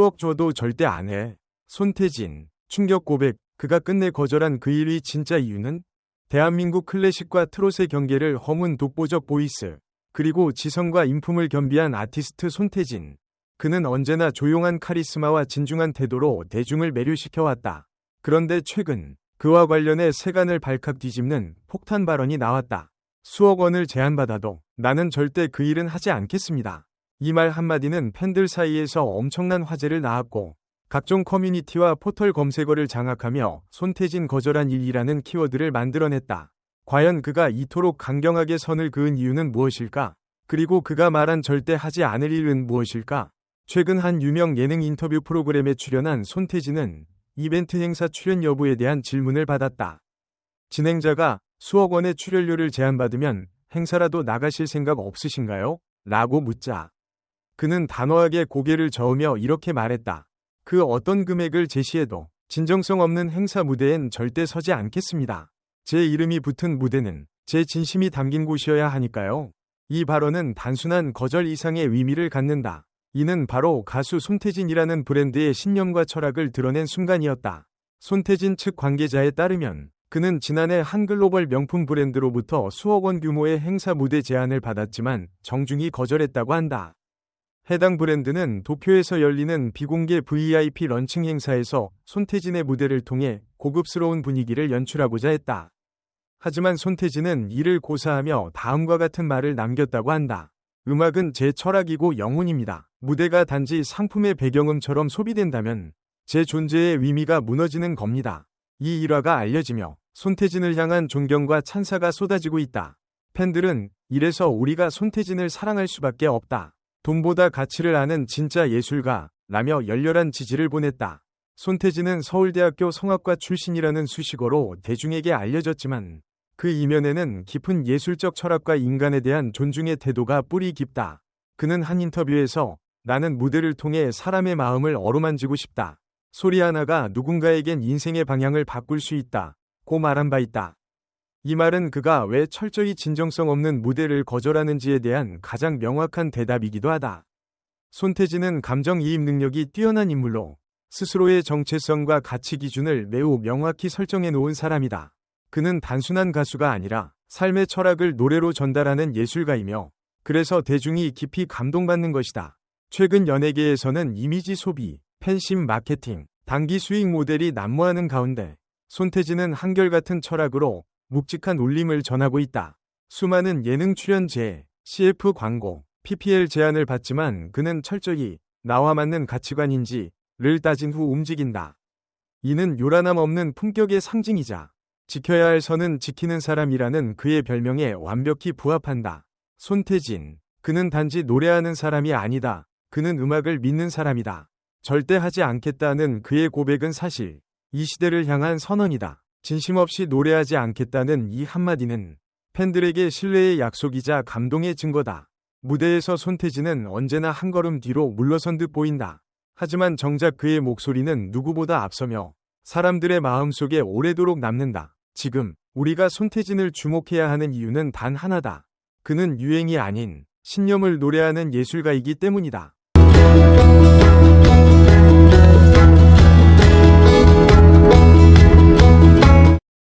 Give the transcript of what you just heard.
10억 줘도 절대 안 해. 손태진, 충격 고백, 그가 끝내 거절한 그 일의 진짜 이유는 대한민국 클래식과 트롯의 경계를 허문 독보적 보이스, 그리고 지성과 인품을 겸비한 아티스트 손태진. 그는 언제나 조용한 카리스마와 진중한 태도로 대중을 매료시켜왔다. 그런데 최근 그와 관련해 세간을 발칵 뒤집는 폭탄 발언이 나왔다. 수억 원을 제안받아도 나는 절대 그 일은 하지 않겠습니다. 이 말 한마디는 팬들 사이에서 엄청난 화제를 낳았고 각종 커뮤니티와 포털 검색어를 장악하며 손태진 거절한 일이라는 키워드를 만들어냈다. 과연 그가 이토록 강경하게 선을 그은 이유는 무엇일까? 그리고 그가 말한 절대 하지 않을 일은 무엇일까? 최근 한 유명 예능 인터뷰 프로그램에 출연한 손태진은 이벤트 행사 출연 여부에 대한 질문을 받았다. 진행자가 수억 원의 출연료를 제한받으면 행사라도 나가실 생각 없으신가요? 라고 묻자. 그는 단호하게 고개를 저으며 이렇게 말했다. 그 어떤 금액을 제시해도 진정성 없는 행사 무대엔 절대 서지 않겠습니다. 제 이름이 붙은 무대는 제 진심이 담긴 곳이어야 하니까요. 이 발언은 단순한 거절 이상의 의미를 갖는다. 이는 바로 가수 손태진이라는 브랜드의 신념과 철학을 드러낸 순간이었다. 손태진 측 관계자에 따르면 그는 지난해 한 글로벌 명품 브랜드로부터 수억 원 규모의 행사 무대 제안을 받았지만 정중히 거절했다고 한다. 해당 브랜드는 도쿄에서 열리는 비공개 VIP 런칭 행사에서 손태진의 무대를 통해 고급스러운 분위기를 연출하고자 했다. 하지만 손태진은 이를 고사하며 다음과 같은 말을 남겼다고 한다. 음악은 제 철학이고 영혼입니다. 무대가 단지 상품의 배경음처럼 소비된다면 제 존재의 의미가 무너지는 겁니다. 이 일화가 알려지며 손태진을 향한 존경과 찬사가 쏟아지고 있다. 팬들은 이래서 우리가 손태진을 사랑할 수밖에 없다. 돈보다 가치를 아는 진짜 예술가, 라며 열렬한 지지를 보냈다. 손태진은 서울대학교 성악과 출신이라는 수식어로 대중에게 알려졌지만 그 이면에는 깊은 예술적 철학과 인간에 대한 존중의 태도가 뿌리 깊다. 그는 한 인터뷰에서 나는 무대를 통해 사람의 마음을 어루만지고 싶다. 소리 하나가 누군가에겐 인생의 방향을 바꿀 수 있다. 고 말한 바 있다. 이 말은 그가 왜 철저히 진정성 없는 무대를 거절하는지에 대한 가장 명확한 대답이기도 하다. 손태진은 감정이입 능력이 뛰어난 인물로 스스로의 정체성과 가치 기준을 매우 명확히 설정해 놓은 사람이다. 그는 단순한 가수가 아니라 삶의 철학을 노래로 전달하는 예술가이며 그래서 대중이 깊이 감동받는 것이다. 최근 연예계에서는 이미지 소비, 팬심 마케팅, 단기 수익 모델이 난무하는 가운데 손태진은 한결같은 철학으로 묵직한 울림을 전하고 있다. 수많은 예능 출연제, CF 광고, PPL 제안을 받지만 그는 철저히 나와 맞는 가치관인지를 따진 후 움직인다. 이는 요란함 없는 품격의 상징이자 지켜야 할 선은 지키는 사람이라는 그의 별명에 완벽히 부합한다. 손태진. 그는 단지 노래하는 사람이 아니다. 그는 음악을 믿는 사람이다. 절대 하지 않겠다는 그의 고백은 사실 이 시대를 향한 선언이다. 진심 없이 노래하지 않겠다는 이 한마디는 팬들에게 신뢰의 약속이자 감동의 증거다. 무대에서 손태진은 언제나 한 걸음 뒤로 물러선 듯 보인다. 하지만 정작 그의 목소리는 누구보다 앞서며 사람들의 마음속에 오래도록 남는다. 지금 우리가 손태진을 주목해야 하는 이유는 단 하나다. 그는 유행이 아닌 신념을 노래하는 예술가이기 때문이다.